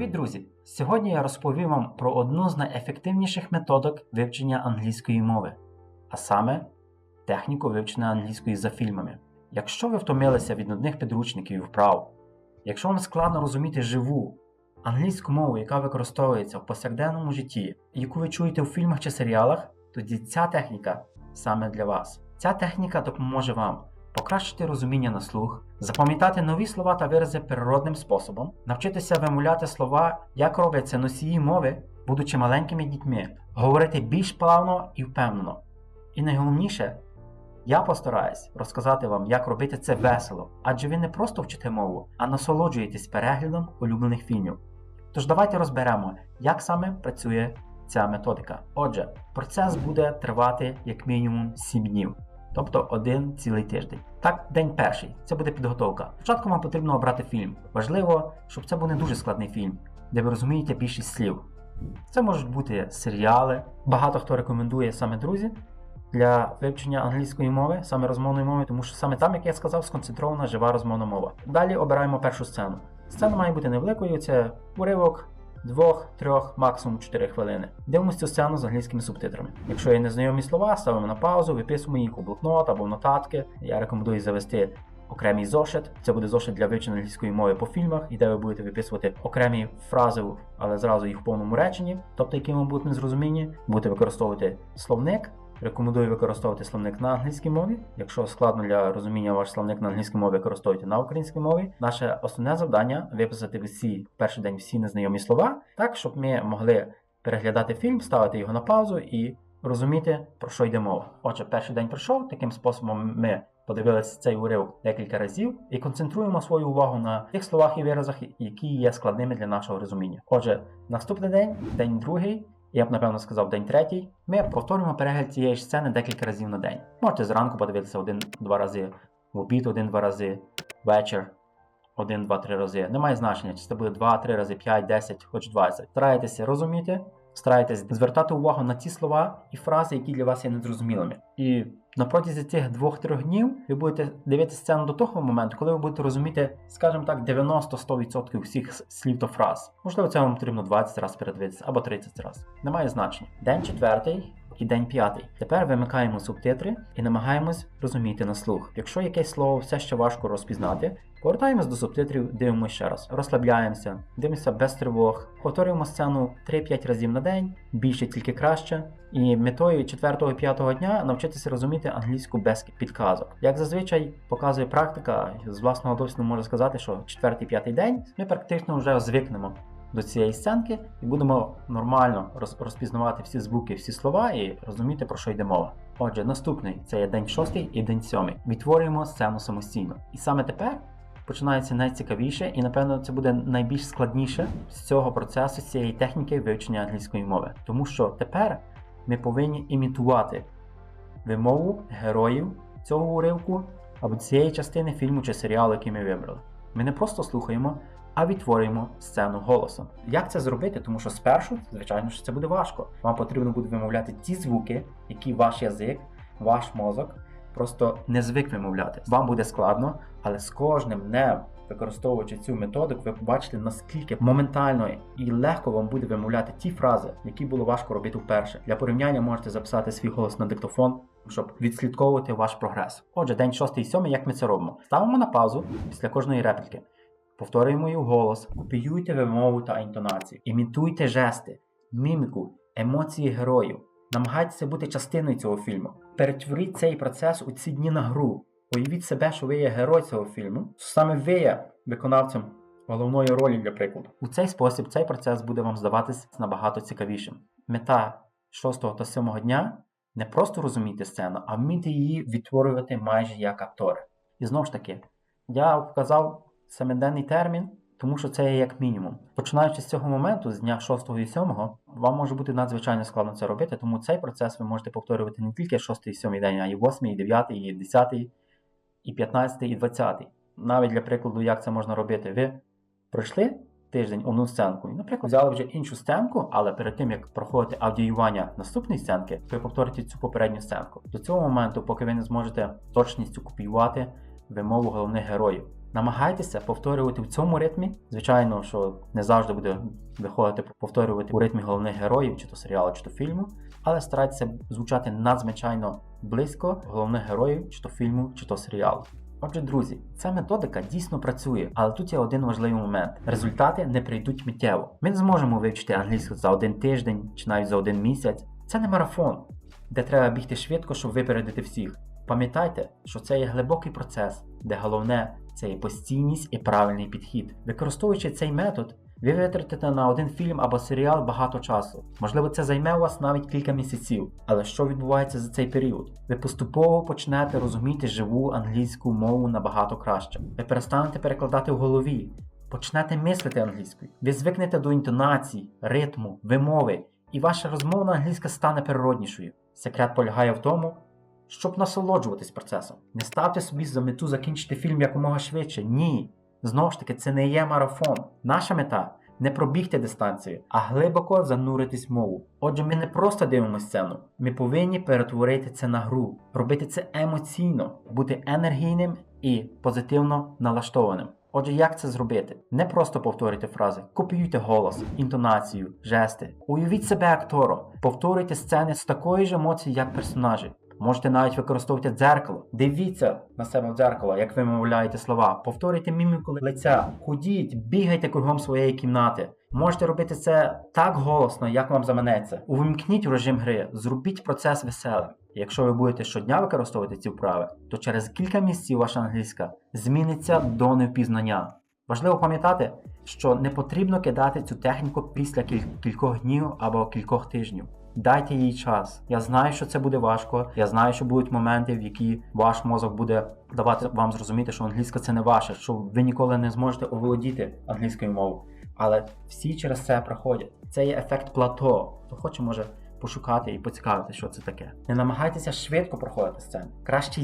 Привіт, друзі! Сьогодні я розповім вам про одну з найефективніших методик вивчення англійської мови, а саме техніку вивчення англійської за фільмами. Якщо ви втомилися від нудних підручників і вправ, якщо вам складно розуміти живу англійську мову, яка використовується в повсякденному житті, яку ви чуєте у фільмах чи серіалах, тоді ця техніка саме для вас. Ця техніка допоможе вам покращити розуміння на слух, запам'ятати нові слова та вирази природним способом, навчитися вимовляти слова, як роблять це носії мови, будучи маленькими дітьми, говорити більш плавно і впевнено. І найголовніше, я постараюсь розказати вам, як робити це весело, адже ви не просто вчите мову, а насолоджуєтесь переглядом улюблених фільмів. Тож давайте розберемо, як саме працює ця методика. Отже, процес буде тривати як мінімум 7 днів тобто один цілий тиждень. Так, день перший це буде підготовка. Спочатку вам потрібно обрати фільм. Важливо, щоб це був не дуже складний фільм, де ви розумієте більшість слів. Це можуть бути серіали. Багато хто рекомендує саме друзі для вивчення англійської мови, саме розмовної мови, тому що саме там, як я сказав, сконцентрована жива розмовна мова. Далі обираємо першу сцену. Сцена має бути невеликою, це уривок Двох, трьох, максимум 4 хвилини. Дивимося цю сцену з англійськими субтитрами. Якщо є незнайомі слова, ставимо на паузу, виписуємо їх у блокнот або в нотатки. Я рекомендую завести окремий зошит. Це буде зошит для вивчення англійської мови по фільмах, і де ви будете виписувати окремі фрази, але зразу їх в повному реченні, тобто які вам будуть незрозумінні. Будете використовувати словник. Рекомендую використовувати словник на англійській мові. Якщо складно для розуміння ваш словник на англійській мові, використовуйте на українській мові. Наше основне завдання виписати всі перший день всі незнайомі слова, так щоб ми могли переглядати фільм, ставити його на паузу і розуміти, про що йде мова. Отже, перший день пройшов. Таким способом ми подивилися цей уривок декілька разів і концентруємо свою увагу на тих словах і виразах, які є складними для нашого розуміння. Отже, наступний день, день другий я б напевно сказав день третій. Ми повторюємо перегляд цієї ж сцени декілька разів на день. Можете зранку подивитися один-два рази, в обід один-два рази, вечір один, два, три рази. Немає значення, чи це буде 2, 3 рази, 5, 10, хоч 20. Старайтеся розуміти, старайтесь звертати увагу на ті слова і фрази, які для вас є незрозумілими. І на протязі цих двох-трьох днів ви будете дивитися сцену до того моменту, коли ви будете розуміти, скажімо так, 90-100% всіх слів та фраз. Можливо, це вам потрібно 20 разів передивитися або 30 разів. Немає значення. День четвертий. І день п'ятий. Тепер вимикаємо субтитри і намагаємось розуміти на слух. Якщо якесь слово все ще важко розпізнати, повертаємось до субтитрів, дивимося ще раз, розслабляємося, дивимося без тривог, повторюємо сцену 3-5 разів на день, більше тільки краще. І метою 4-5 дня навчитися розуміти англійську без підказок. Як зазвичай показує практика, з власного досвіду можу сказати, що 4-5 день ми практично вже звикнемо до цієї сценки і будемо нормально розпізнавати всі звуки, всі слова і розуміти, про що йде мова. Отже, наступний це є день 6 і день 7. Відтворюємо сцену самостійно. І саме тепер починається найцікавіше, і, напевно, це буде найбільш складніше з цього процесу, з цієї техніки вивчення англійської мови. Тому що тепер ми повинні імітувати вимову героїв цього уривку або цієї частини фільму чи серіалу, який ми вибрали. Ми не просто слухаємо, а відтворюємо сцену голосом. Як це зробити? Тому що спершу, звичайно, що це буде важко. Вам потрібно буде вимовляти ті звуки, які ваш язик, ваш мозок просто не звик вимовляти. Вам буде складно, але з кожним днем, використовуючи цю методику, ви побачите, наскільки моментально і легко вам буде вимовляти ті фрази, які було важко робити вперше. Для порівняння можете записати свій голос на диктофон. Щоб відслідковувати ваш прогрес. Отже, день 6 і 7, як ми це робимо? Ставимо на паузу після кожної репліки. Повторюємо її голос, копіюйте вимову та інтонацію, імітуйте жести, міміку, емоції героїв. Намагайтеся бути частиною цього фільму. Перетворіть цей процес у ці дні на гру. Уявіть себе, що ви є герой цього фільму, що саме ви є виконавцем головної ролі для прикладу. У цей спосіб цей процес буде вам здаватись набагато цікавішим. Мета 6 та 7 дня не просто розуміти сцену, а вміти її відтворювати майже як актори. І знову ж таки, я вказав семиденний термін, тому що це є як мінімум. Починаючи з цього моменту, з дня 6 і 7, вам може бути надзвичайно складно це робити, тому цей процес ви можете повторювати не тільки 6 і 7 день, а й 8, і 9, і 10, і 15, і 20. Навіть для прикладу, як це можна робити, ви пройшли тиждень одну сценку, і, наприклад, взяли вже іншу сценку, але перед тим як проходити аудіювання наступної сценки, ви повторите цю попередню сценку. До цього моменту, поки ви не зможете точністю копіювати вимову головних героїв Намагайтеся повторювати в цьому ритмі. Звичайно, що не завжди буде виходити повторювати у ритмі головних героїв, чи то серіалу, чи то фільму, але старайтеся звучати надзвичайно близько головних героїв, чи то фільму, чи то серіалу. Отже, друзі, ця методика дійсно працює, але тут є один важливий момент: результати не прийдуть миттєво. Ми не зможемо вивчити англійську за один тиждень чи навіть за один місяць. Це не марафон, де треба бігти швидко, щоб випередити всіх. Пам'ятайте, що це є глибокий процес, де головне це є постійність і правильний підхід. Використовуючи цей метод, ви витратите на один фільм або серіал багато часу. Можливо, це займе у вас навіть кілька місяців. Але що відбувається за цей період? Ви поступово почнете розуміти живу англійську мову набагато краще. Ви перестанете перекладати в голові, почнете мислити англійською. Ви звикнете до інтонацій, ритму, вимови, і ваша розмовна англійська стане природнішою. Секрет полягає в тому, щоб насолоджуватись процесом. Не ставте собі за мету закінчити фільм якомога швидше. Ні. Знову ж таки, це не є марафон. Наша мета не пробігти дистанцію, а глибоко зануритись в мову. Отже, ми не просто дивимося сцену, ми повинні перетворити це на гру, робити це емоційно, бути енергійним і позитивно налаштованим. Отже, як це зробити? Не просто повторюйте фрази, копіюйте голос, інтонацію, жести. Уявіть себе актором, повторюйте сцени з такою ж емоцією, як персонажі. Можете навіть використовувати дзеркало. Дивіться на себе в дзеркало, як ви вимовляєте слова. Повторюйте міміку лиця, ходіть, бігайте кругом своєї кімнати. Можете робити це так голосно, як вам заманеться. Увімкніть режим гри, зробіть процес веселим. Якщо ви будете щодня використовувати ці вправи, то через кілька місяців ваша англійська зміниться до невпізнання. Важливо пам'ятати, що не потрібно кидати цю техніку після кіль- кількох днів або кількох тижнів. Дайте їй час. Я знаю, що це буде важко. Я знаю, що будуть моменти, в які ваш мозок буде давати вам зрозуміти, що англійська це не ваше, що ви ніколи не зможете оволодіти англійською мовою. Але всі через це проходять. Це є ефект плато. Хто хоче, може пошукати і поцікавити, що це таке. Не намагайтеся швидко проходити сцену. Краще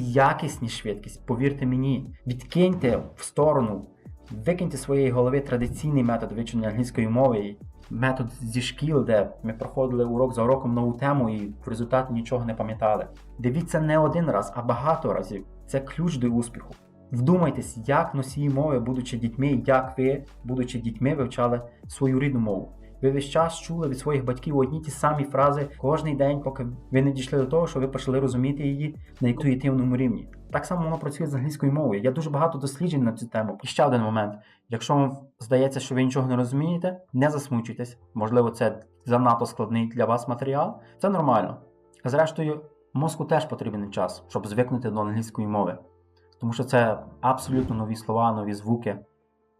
ніж швидкість. Повірте мені, відкиньте в сторону, викиньте своєї голови традиційний метод вивчення англійської мови. Метод зі шкіл, де ми проходили урок за уроком нову тему і в результаті нічого не пам'ятали. Дивіться не один раз, а багато разів. Це ключ до успіху. Вдумайтесь, як носії мови, будучи дітьми, як ви, будучи дітьми, вивчали свою рідну мову. Ви весь час чули від своїх батьків одні ті самі фрази кожен день, поки ви не дійшли до того, що ви почали розуміти її на інтуїтивному рівні. Так само воно працює з англійською мовою. Я дуже багато досліджень на цю тему. І ще один момент. Якщо вам здається, що ви нічого не розумієте, не засмучуйтесь. Можливо, це занадто складний для вас матеріал. Це нормально. Зрештою, мозку теж потрібен час, щоб звикнути до англійської мови. Тому що це абсолютно нові слова, нові звуки,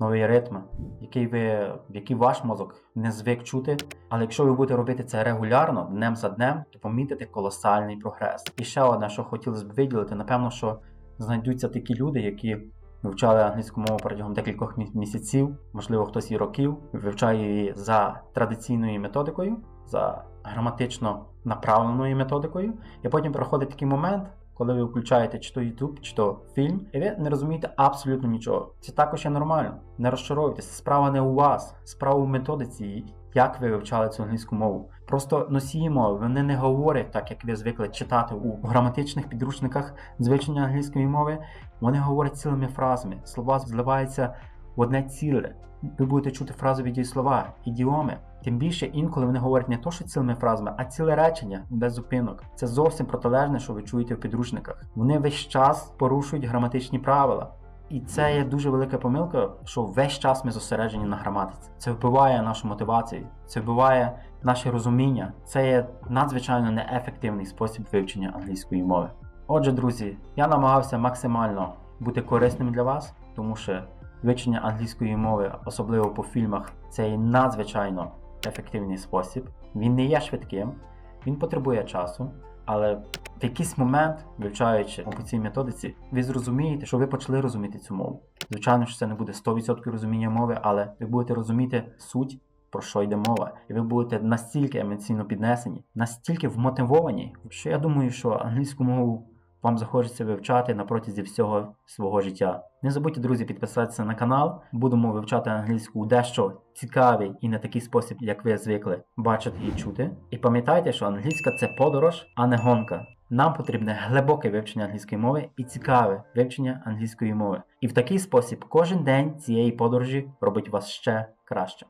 новий ритм, який ви, який ваш мозок не звик чути. Але якщо ви будете робити це регулярно, днем за днем, то помітите колосальний прогрес. І ще одне, що хотілося б виділити, напевно, що знайдуться такі люди, які вивчали англійську мову протягом декількох мі- місяців, можливо, хтось і років, вивчає її за традиційною методикою, за граматично направленою методикою, і потім проходить такий момент, коли ви включаєте чи то YouTube, чи то фільм, і ви не розумієте абсолютно нічого. Це також є нормально. Не розчаровуйтесь, справа не у вас, справа у методиці, як ви вивчали цю англійську мову. Просто носії мови, вони не говорять так, як ви звикли читати у граматичних підручниках з англійської мови. Вони говорять цілими фразами. Слова зливаються в одне ціле. Ви будете чути фразові дієслова, ідіоми. Тим більше інколи вони говорять не то, що цілими фразами, а ціле речення без зупинок. Це зовсім протилежне, що ви чуєте в підручниках. Вони весь час порушують граматичні правила. І це є дуже велика помилка, що весь час ми зосереджені на граматиці. Це вбиває нашу мотивацію, це вбиває наше розуміння. Це є надзвичайно неефективний спосіб вивчення англійської мови. Отже, друзі, я намагався максимально бути корисним для вас, тому що вивчення англійської мови, особливо по фільмах, це є надзвичайно ефективний спосіб. Він не є швидким, він потребує часу, але в якийсь момент, вивчаючи по цій методиці, ви зрозумієте, що ви почали розуміти цю мову. Звичайно, що це не буде 100% розуміння мови, але ви будете розуміти суть. Про що йде мова, і ви будете настільки емоційно піднесені, настільки вмотивовані, що я думаю, що англійську мову вам захочеться вивчати на протязі всього свого життя. Не забудьте, друзі, підписатися на канал. Будемо вивчати англійську дещо цікавий і не такий спосіб, як ви звикли бачити і чути. І пам'ятайте, що англійська це подорож, а не гонка. Нам потрібне глибоке вивчення англійської мови і цікаве вивчення англійської мови. І в такий спосіб кожен день цієї подорожі робить вас ще краще.